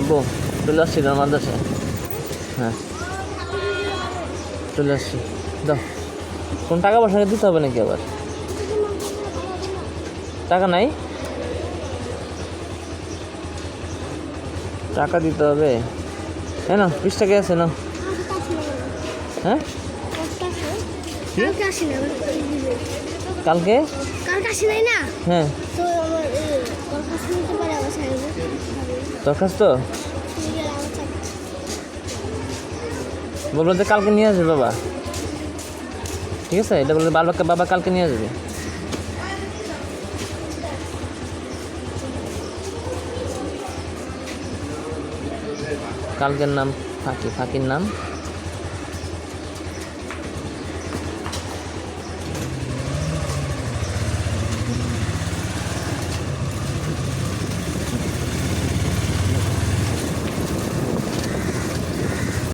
আব্বু চলে আসছি তোর মাদ্রাসায়। হ্যাঁ। চলে আসছি। দাও। কোন টাকা পয়সা দিতে হবে নাকি আবার? টাকা নাই? টাকা দিতে হবে। হ্যাঁ না বিশ টাকা আছে না হ্যাঁ? কি? কালকে কালকে? কালকে আসি না? হ্যাঁ। দরখাস্ত? বলব যে কালকে নিয়ে আসবে বাবা। ঠিক আছে? এটা বললে বাবাকে বাবা কালকে নিয়ে আসবে। কালকের নাম ফাঁকি, ফাঁকির নাম?